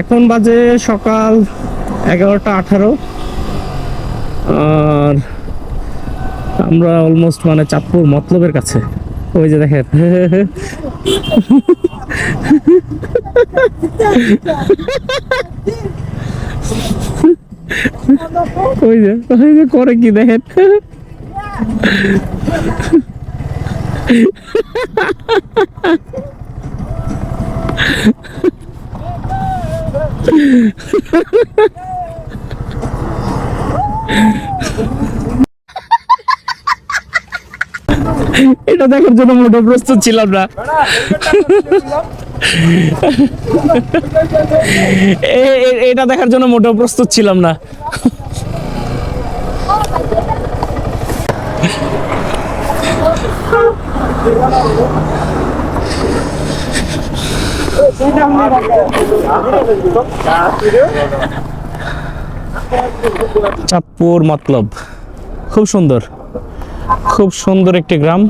এখন বাজে সকাল এগারোটা আঠারো। আর আমরা অলমোস্ট মানে চাঁদপুর মতলবের কাছে। ওই যে দেখেন। ওই যে ওই যে করে কি দেখেন? এটা দেখার জন্য মোটেও প্রস্তুত ছিলাম না। এটা দেখার জন্য মোটেও প্রস্তুত ছিলাম না। চাঁদপুর মতলব। খুব সুন্দর। খুব সুন্দর একটি গ্রাম।